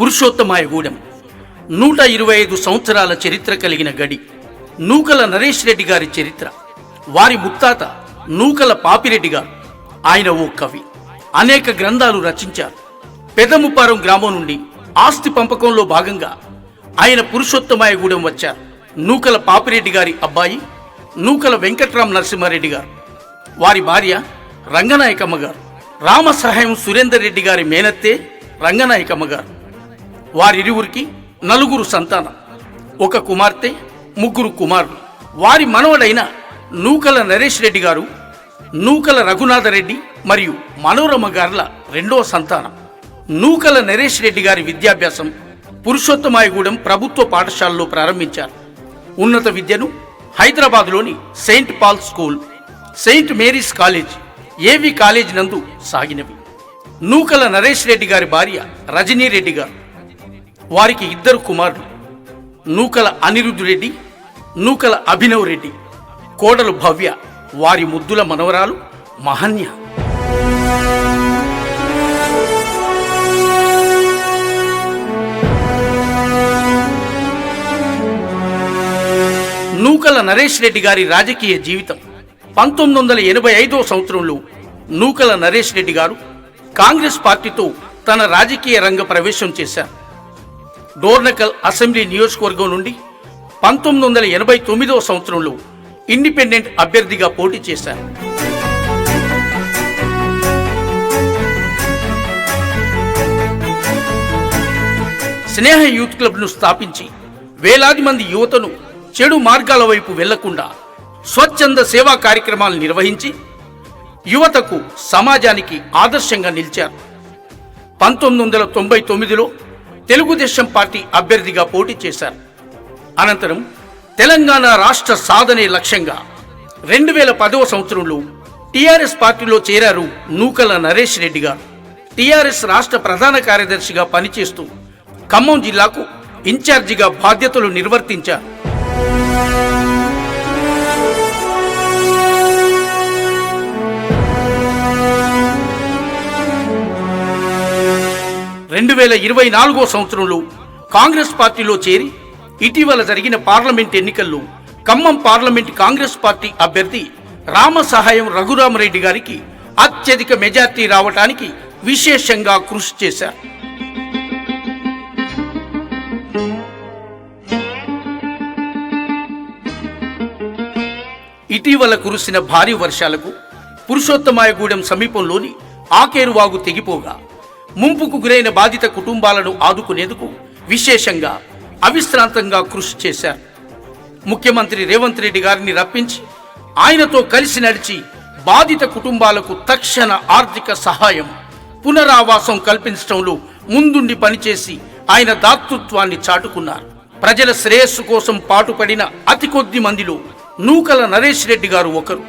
పురుషోత్తమాయగూడెం. నూట ఇరవై ఐదు సంవత్సరాల చరిత్ర కలిగిన గడి నూకల నరేష్ రెడ్డి గారి చరిత్ర. వారి ముత్తాత నూకల పాపిరెడ్డి గారు. ఆయన ఓ కవి. అనేక గ్రంథాలు రచించారు. పెదముపారం గ్రామం నుండి ఆస్తి పంపకంలో భాగంగా ఆయన పురుషోత్తమాయగూడెం వచ్చారు. నూకల పాపిరెడ్డి గారి అబ్బాయి నూకల వెంకట్రాం నరసింహారెడ్డి గారు. వారి భార్య రంగనాయకమ్మ గారు. రామ సహాయం సురేందర్ రెడ్డి గారి మేనత్తే రంగనాయకమ్మ గారు. వారిరువురికి నలుగురు సంతానం ఒక కుమార్తె ముగ్గురు కుమారులు. వారి మనవడైన నూకల నరేష్ రెడ్డి గారు నూకల రఘునాథరెడ్డి మరియు మనోరమ గారుల రెండో సంతానం. నూకల నరేష్ రెడ్డి గారి విద్యాభ్యాసం పురుషోత్తమాయగూడెం ప్రభుత్వ పాఠశాలలో ప్రారంభించారు. ఉన్నత విద్యను హైదరాబాద్లోని Saint Paul school Saint Mary's college AV college నందు సాగినవి. నూకల నరేష్ రెడ్డి గారి భార్య రజనీ రెడ్డి గారు. వారికి ఇద్దరు కుమారులు. నూకల అనిరుద్ధు రెడ్డి నూకల అభినవ్ రెడ్డి కోడలు భవ్య వారి ముద్దుల మనవరాలు మహన్య. నూకల నరేష్ రెడ్డి గారి రాజకీయ జీవితం. పంతొమ్మిది వందల ఎనభై ఐదో సంవత్సరంలో నూకల నరేష్ రెడ్డి గారు కాంగ్రెస్ పార్టీతో తన రాజకీయ రంగ ప్రవేశం చేశారు. డోర్నకల్ అసెంబ్లీ నియోజకవర్గం నుండి పంతొమ్మిది వందల ఎనభై తొమ్మిదవ సంవత్సరంలో ఇండిపెండెంట్ అభ్యర్థిగా పోటీ చేశారు. స్నేహ యూత్ క్లబ్ను స్థాపించి వేలాది మంది యువతను చెడు మార్గాల వైపు వెళ్ళకుండా స్వచ్ఛంద సేవా కార్యక్రమాలు నిర్వహించి యువతకు సమాజానికి ఆదర్శంగా నిలిచారు. పంతొమ్మిది వందల తొంభై తొమ్మిదిలో తెలుగుదేశం పార్టీ అభ్యర్థిగా పోటీ చేశారు. అనంతరం తెలంగాణ రాష్ట్ర సాధనే లక్ష్యంగా రెండు వేల పదవ సంవత్సరంలో టీఆర్ఎస్ పార్టీలో చేరారు నూకల నరేష్ రెడ్డి గారు. టీఆర్ఎస్ రాష్ట్ర ప్రధాన కార్యదర్శిగా పనిచేస్తూ ఖమ్మం జిల్లాకు ఇన్ఛార్జిగా బాధ్యతలు నిర్వర్తించారు. రెండు వేల ఇరవై నాలుగో సంవత్సరంలో కాంగ్రెస్ పార్టీలో చేరి ఇటీవల జరిగిన పార్లమెంట్ ఎన్నికల్లో ఖమ్మం పార్లమెంట్ కాంగ్రెస్ పార్టీ అభ్యర్థి రామ సహాయం రఘురామరెడ్డి గారికి అత్యధిక మెజార్టీ రావటానికి విశేషంగా కృషి చేశారు. ఇటీవల కురిసిన భారీ వర్షాలకు పురుషోత్తమాయగూడెం సమీపంలోని ఆకేరువాగు తెగిపోగా ముంపుకు గురైన బాధిత కుటుంబాలను ఆదుకునేందుకు విశేషంగా అవిశ్రాంతంగా కృషి చేశారు. ముఖ్యమంత్రి రేవంత్ రెడ్డి గారిని రప్పించి ఆయనతో కలిసి నడిచి బాధిత కుటుంబాలకు తక్షణ ఆర్థిక సహాయం పునరావాసం కల్పించడంలో ముందుండి పనిచేసి ఆయన దాతృత్వాన్ని చాటుకున్నారు. ప్రజల శ్రేయస్సు కోసం పాటుపడిన అతి కొద్ది మందిలో నూకల నరేష్ రెడ్డి గారు ఒకరు.